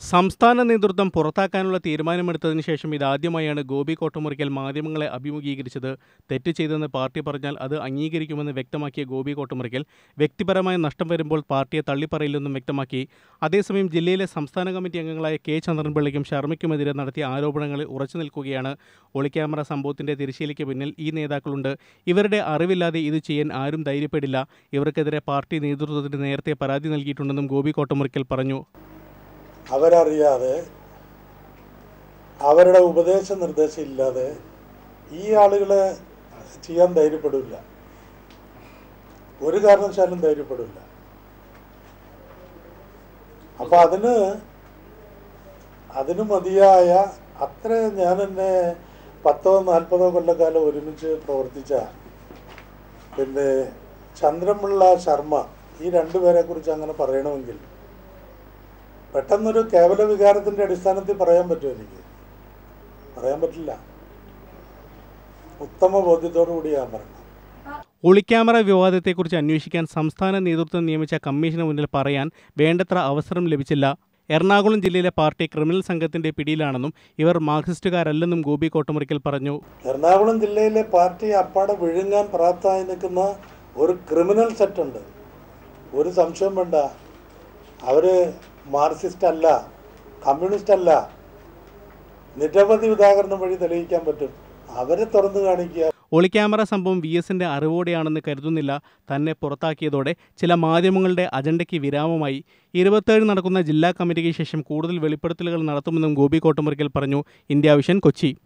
സംസ്ഥാന നേതൃത്വം പുറത്താക്കാനുള്ള തീരുമാനമെടുത്തതിനു ശേഷം ഇതാദ്യമായാണ് ഗോപി കോട്ടമുറിക്കൽ മാധ്യമങ്ങളെ അഭിമുഖീകരിച്ചത്. തെറ്റ് ചെയ്തെന്ന് പാർട്ടി പറഞ്ഞാൽ അത് അംഗീകരിക്കുമെന്ന് വ്യക്തമാക്കിയ ഗോപി കോട്ടമുറിക്കൽ വ്യക്തിപരമായ നഷ്ടം വരുമ്പോൾ പാർട്ടിയെ തള്ളിപ്പറയില്ലെന്നും വ്യക്തമാക്കി. അതേസമയം ജില്ലയിലെ സംസ്ഥാന കമ്മിറ്റി അംഗങ്ങളായ കെ ചന്ദ്രൻപിള്ളയ്ക്കും ശർമ്മയ്ക്കുമെതിരെ നടത്തിയ ആരോപണങ്ങളിൽ ഉറച്ചു നിൽക്കുകയാണ്. ഒളിക്യാമറ സംഭവത്തിന്റെ തിരശ്ശീലയ്ക്ക് പിന്നിൽ ഈ നേതാക്കളുണ്ട്. ഇവരുടെ അറിവില്ലാതെ ഇത് ചെയ്യാൻ ആരും ധൈര്യപ്പെടില്ല. ഇവർക്കെതിരെ പാർട്ടി നേതൃത്വത്തിന് നേരത്തെ പരാതി നൽകിയിട്ടുണ്ടെന്നും ഗോപി കോട്ടമുറിക്കൽ പറഞ്ഞു. അവരറിയാതെ അവരുടെ ഉപദേശ നിർദ്ദേശം ഇല്ലാതെ ഈ ആളുകളെ ചെയ്യാൻ ധൈര്യപ്പെടില്ല. ഒരു കാരണവശാലും ധൈര്യപ്പെടില്ല. അപ്പൊ അതിന് അതിന് മതിയായ അത്ര ഞാൻ എന്നെ പത്തോ നാൽപ്പതോ കൊല്ലക്കാലം ഒരുമിച്ച് പ്രവർത്തിച്ച പിന്നെ ചന്ദ്രമുള്ള ശർമ്മ ഈ രണ്ടുപേരെ കുറിച്ച് അങ്ങനെ പറയണമെങ്കിൽ പെട്ടെന്നൊരു കേവല വികാരത്തിന്റെ അടിസ്ഥാനത്തിൽ പറയാൻ പറ്റുമോ എനിക്ക്? പറയാൻ പറ്റില്ല. ഉത്തമ ബോധ്യത്തോടു കൂടി ഞാൻ പറഞ്ഞു. ഒളിക്യാമറ വിവാദത്തെക്കുറിച്ച് അന്വേഷിക്കാൻ സംസ്ഥാന നേതൃത്വം നിയമിച്ച കമ്മീഷന് മുന്നിൽ പറയാൻ വേണ്ടത്ര അവസരം ലഭിച്ചില്ല. എറണാകുളം ജില്ലയിലെ പാർട്ടി ക്രിമിനൽ സംഘത്തിന്റെ പിടിയിലാണെന്നും ഇവർ മാർക്സിസ്റ്റുകാരല്ലെന്നും ഗോപി കോട്ടമുറിക്കൽ പറഞ്ഞു. എറണാകുളം ജില്ലയിലെ പാർട്ടി അപ്പാടെ വിഴുങ്ങാൻ പ്രാപ്തമായി നിൽക്കുന്ന ഒരു ക്രിമിനൽ സെറ്റ് ഉണ്ട് ഒരു സംശയം വേണ്ട. അവർ മാർക്സിസ്റ്റ് അല്ല കമ്മ്യൂണിസ്റ്റ് അല്ല നിരവധി ഉദാഹരണം വഴി തെളിയിക്കാൻ പറ്റും. അവരെ തുറന്നു കാണിക്കുക. ഒളിക്യാമറ സംഭവം വി എസിന്റെ അറിവോടെയാണെന്ന് കരുതുന്നില്ല. തന്നെ പുറത്താക്കിയതോടെ ചില മാധ്യമങ്ങളുടെ അജണ്ടയ്ക്ക് വിരാമമായി. ഇരുപത്തേഴ് നടക്കുന്ന ജില്ലാ കമ്മിറ്റിക്ക് ശേഷം കൂടുതൽ വെളിപ്പെടുത്തലുകൾ നടത്തുമെന്നും ഗോപി കോട്ടമുറിക്കൽ പറഞ്ഞു. India vision Kochi.